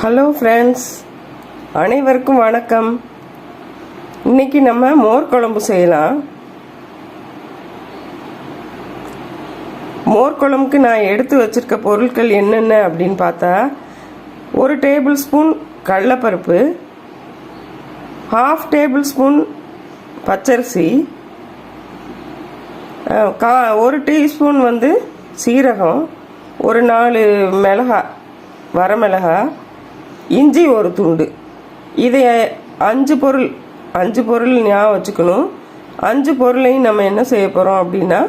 Hello friends அனைவருக்கும் வணக்கம். இன்னைக்கு நம்ம மோர் குழம்பு செய்யலாம். மோர் குழம்புக்கு நான் எடுத்து வச்சிருக்க பொருட்கள் என்னென்ன அப்படின்னு பார்த்தா ஒரு டேபிள் ஸ்பூன் கடலப்பருப்பு ஹாஃப் டேபிள் ஸ்பூன் பச்சரிசி கா ஒரு டீஸ்பூன் வந்து சீரகம் ஒரு நாலு மிளகா வரமிளகாய் இஞ்சி ஒரு துண்டு. இதை அஞ்சு பொருள் அஞ்சு பொருள் ஞாபகம் வச்சுக்கணும். அஞ்சு பொருளையும் நம்ம என்ன செய்ய போகிறோம் அப்படின்னா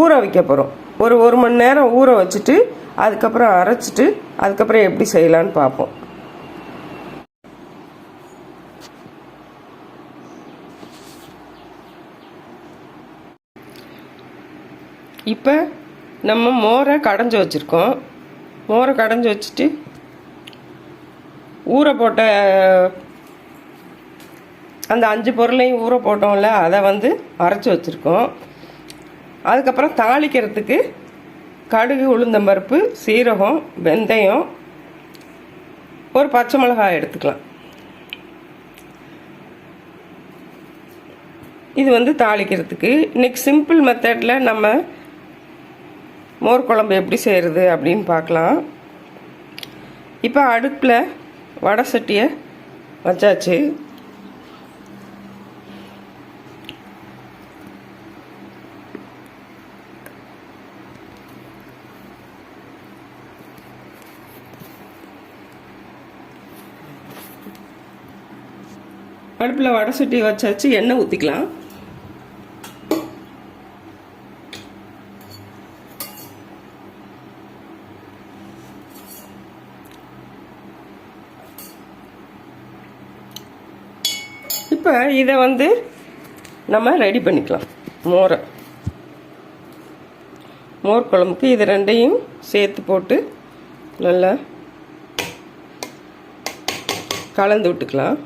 ஊற வைக்க போகிறோம் ஒரு ஒரு மணி நேரம் ஊற வச்சுட்டு அதுக்கப்புறம் அரைச்சிட்டு அதுக்கப்புறம் எப்படி செய்யலான்னு பார்ப்போம். இப்போ நம்ம மோரை கடைஞ்சி வச்சுருக்கோம். மோரை கடைஞ்சி வச்சுட்டு ஊற போட்ட அந்த அஞ்சு பொருளையும் ஊற போட்டோம்ல அதை வந்து அரைச்சி வச்சுருக்கோம். அதுக்கப்புறம் தாளிக்கிறதுக்கு கடுகு உளுந்தம்பருப்பு சீரகம் வெந்தயம் ஒரு பச்சை மிளகாய் எடுத்துக்கலாம். இது வந்து தாளிக்கிறதுக்கு. இன்றைக்கி சிம்பிள் மெத்தடில் நம்ம மோர் குழம்பு எப்படி செய்கிறது அப்படின்னு பார்க்கலாம். இப்போ அடுப்பில் வடை சட்டியை. வச்சாச்சு. அடுப்பில் வடை சட்டி வச்சாச்சு. எண்ணெய் ஊற்றிக்கலாம் இப்போ இதை வந்து நம்ம ரெடி பண்ணிக்கலாம். மோரை. மோர் குழம்புக்கு இது ரெண்டையும் சேர்த்து போட்டு நல்லா கலந்து விட்டுக்கலாம்.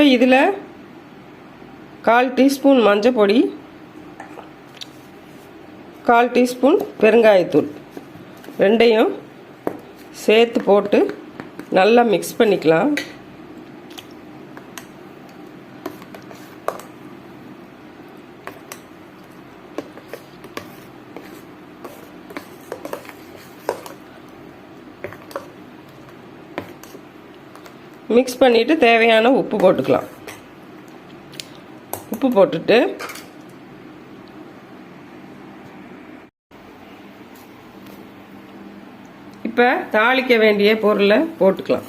இப்போ இதில் கால் டீஸ்பூன் மஞ்சள் பொடி கால் டீஸ்பூன் பெருங்காயத்தூள். ரெண்டையும் சேர்த்து போட்டு நல்லா மிக்ஸ் பண்ணிக்கலாம். மிக்ஸ் பண்ணிவிட்டு தேவையான உப்பு போட்டுக்கலாம். உப்பு போட்டுட்டு இப்போ தாளிக்க வேண்டிய பொருளை போட்டுக்கலாம்.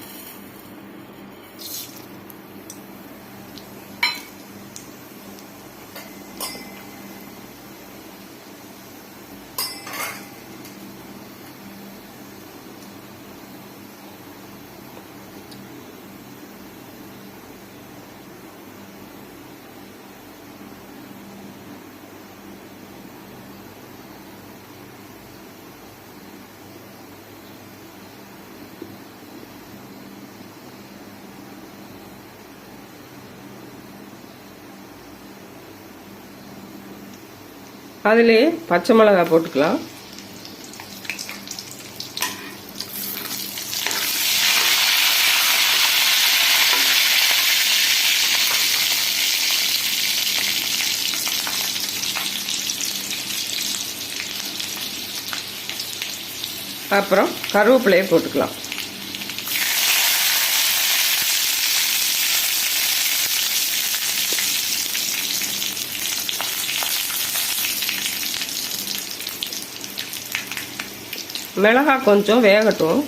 அதிலே பச்சை மிளகாய் போட்டுக்கலாம். அப்புறம் கருவேப்பிலையை போட்டுக்கலாம். மிளகாய் கொஞ்சம் வேகட்டும்.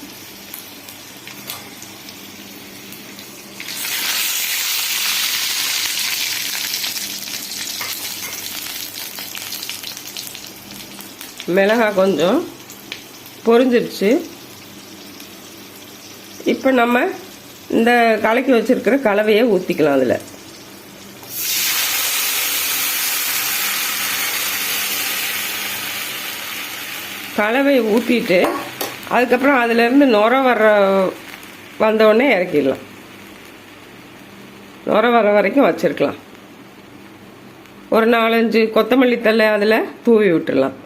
மிளகாய் கொஞ்சம் பொரிஞ்சிருச்சு. இப்போ நம்ம இந்த கலக்கி வச்சுருக்கிற கலவையை ஊற்றிக்கலாம் அதில். கலவை ஊற்றிட்டு அதுக்கப்புறம் அதுலேருந்து நுர வர்ற வந்தவுடனே இறக்கிடலாம். நுர வர வரைக்கும் வச்சிருக்கலாம். ஒரு நாலஞ்சு கொத்தமல்லி தழை அதில் தூவி விட்டுடலாம்.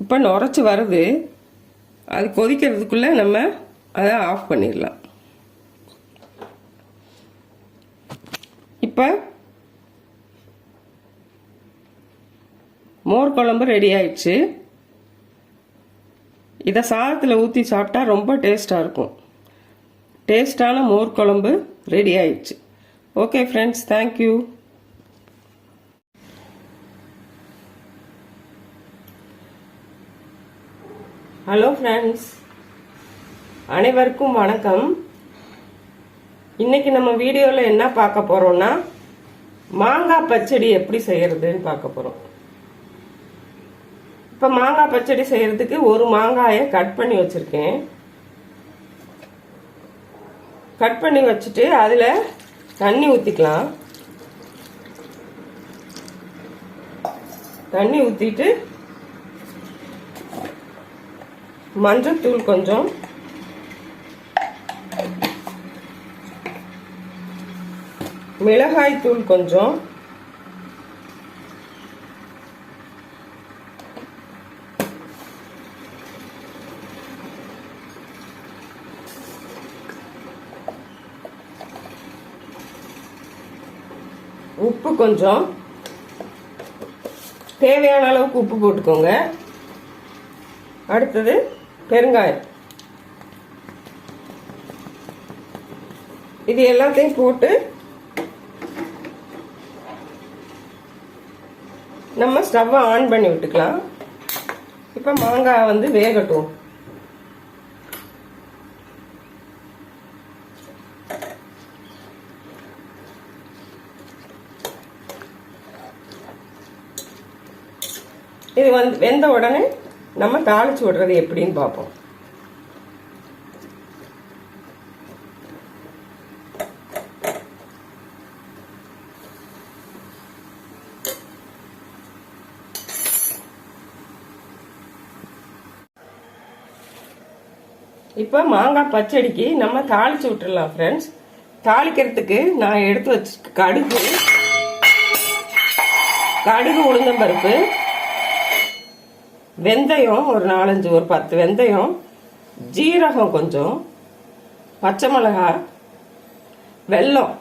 இப்போ நுரைச்சி வருது. அது கொதிக்கிறதுக்குள்ளே நம்ம அதை ஆஃப் பண்ணிடலாம். இப்போ மோர் குழம்பு ரெடி ஆயிடுச்சு. இதை சாதத்தில் ஊற்றி சாப்பிட்டா ரொம்ப டேஸ்ட்டாக இருக்கும். டேஸ்டான மோர் குழம்பு ரெடி ஆயிடுச்சு. Okay friends thank you hello friends அனைவருக்கும் வணக்கம். இன்னைக்கு நம்ம வீடியோவில் என்ன பார்க்க போகிறோம்னா மாங்காய் பச்சடி எப்படி செய்யறதுன்னு பார்க்க போகிறோம் இப்போ மாங்காய் பச்சடி செய்யறதுக்கு ஒரு மாங்காயை கட் பண்ணி வச்சிருக்கேன். கட் பண்ணி வச்சுட்டு அதில் தண்ணி ஊற்றிக்கலாம் தண்ணி ஊற்றிட்டு மஞ்சத்தூள் கொஞ்சம். மிளகாய் தூள் கொஞ்சம். உப்பு கொஞ்சம். தேவையான அளவுக்கு உப்பு போட்டுக்கோங்க. அடுத்தது பெருங்காயம். இது எல்லாத்தையும் போட்டு நம்ம ஸ்டவ்வை ஆன் பண்ணி விட்டுக்கலாம். இப்போ மாங்காய் வந்து வேகட்டும். இது வந்து வெந்த உடனே நம்ம தாளிச்சு விடுறது எப்படின்னு பார்ப்போம். இப்போ மாங்காய் பச்சடிக்கு நம்ம தாளிச்சு விட்டுறலாம் ஃப்ரெண்ட்ஸ் தாளிக்கிறதுக்கு நான் எடுத்து வச்சு கடுகு கடுகு உளுந்தம்பருப்பு வெந்தயம் ஒரு நாலஞ்சு ஒரு பத்து வெந்தயம் ஜீரகம் கொஞ்சம் பச்சை மிளகாய் வெல்லம்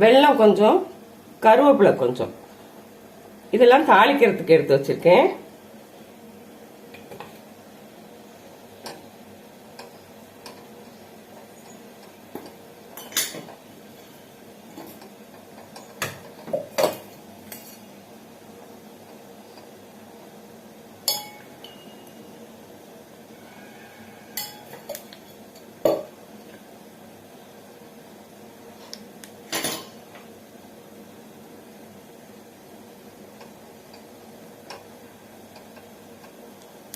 வெல்லம் கொஞ்சம் கருவேப்பிலை கொஞ்சம். இதெல்லாம் தாளிக்கிறதுக்கு எடுத்து வச்சுருக்கேன்.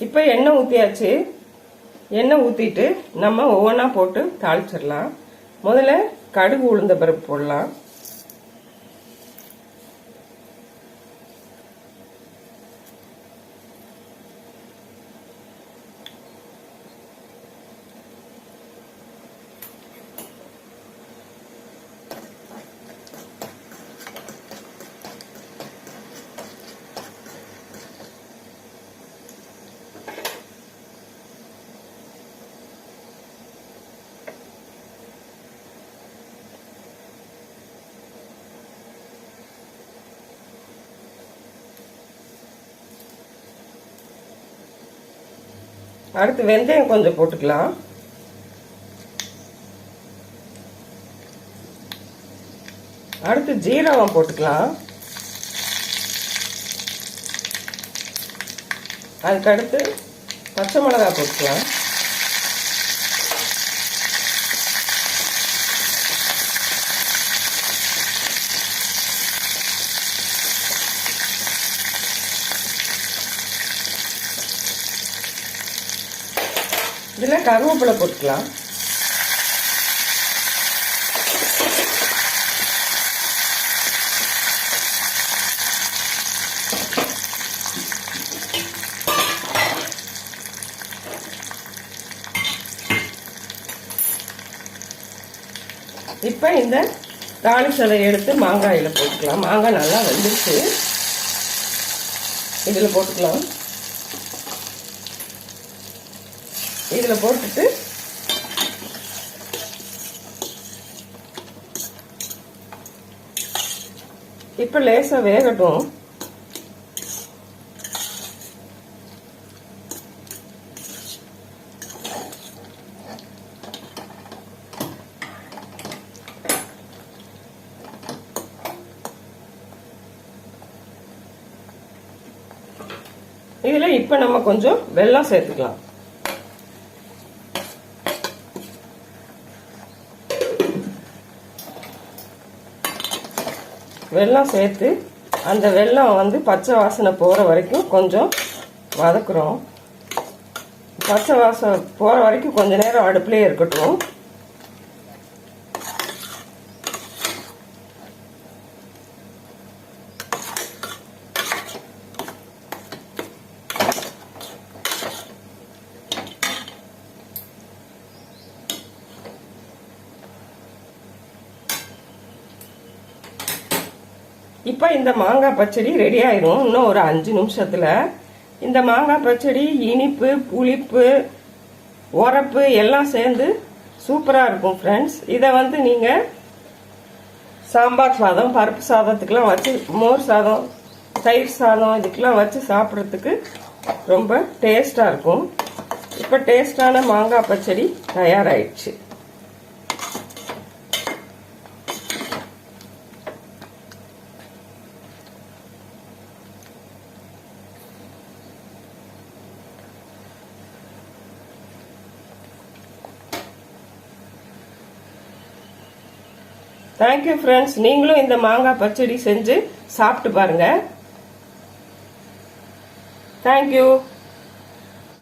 இப்போ எண்ணெய் ஊற்றியாச்சு எண்ணெய் ஊற்றிட்டு நம்ம ஒவ்வொன்றா போட்டு தாளிச்சிடலாம். முதல்ல கடுகு உளுந்த பருப்பு போடலாம். அடுத்து வெந்தயம் கொஞ்சம் போட்டுக்கலாம். அடுத்து ஜீரகம் போட்டுக்கலாம். அதுக்கடுத்து பச்சை மிளகாய் போட்டுக்கலாம். இதில் கருவேப்பிலை போட்டுக்கலாம். இப்போ இந்த தாளிச்சலை எடுத்து மாங்காயில் போட்டுக்கலாம். மாங்காய் நல்லா வந்துருச்சு. இதில் போட்டுக்கலாம். இதில் போட்டுட்டு இப்போ லேசாக வேகட்டும். இதில் இப்போ நம்ம கொஞ்சம் வெள்ளம் சேர்த்துக்கலாம். வெள்ளம் சேர்த்து அந்த வெள்ளம் வந்து பச்சை வாசனை போகிற வரைக்கும் கொஞ்சம் வதக்குறோம். பச்சை வாசனை போகிற வரைக்கும் கொஞ்சம் நேரம் அடுப்புலேயே இருக்கட்டும். இப்போ இந்த மாங்காய் பச்சடி ரெடி ஆயிரும். இன்னும் ஒரு அஞ்சு நிமிஷத்தில். இந்த மாங்காய் பச்சடி இனிப்பு புளிப்பு உரப்பு எல்லாம் சேர்ந்து சூப்பராக இருக்கும் ஃப்ரெண்ட்ஸ் இதை வந்து நீங்கள் சாம்பார் சாதம் பருப்பு சாதத்துக்கெலாம் வச்சு மோர் சாதம் தயிர் சாதம் இதுக்கெலாம் வச்சு சாப்பிட்றதுக்கு ரொம்ப டேஸ்ட்டாக இருக்கும். இப்போ டேஸ்டான மாங்காய் பச்சடி தயாராகிடுச்சு தேங்க்யூ ஃப்ரெண்ட்ஸ் நீங்களும் இந்த மாங்காய் பச்சடி செஞ்சு சாப்பிட்டு பாருங்க. தேங்க்யூ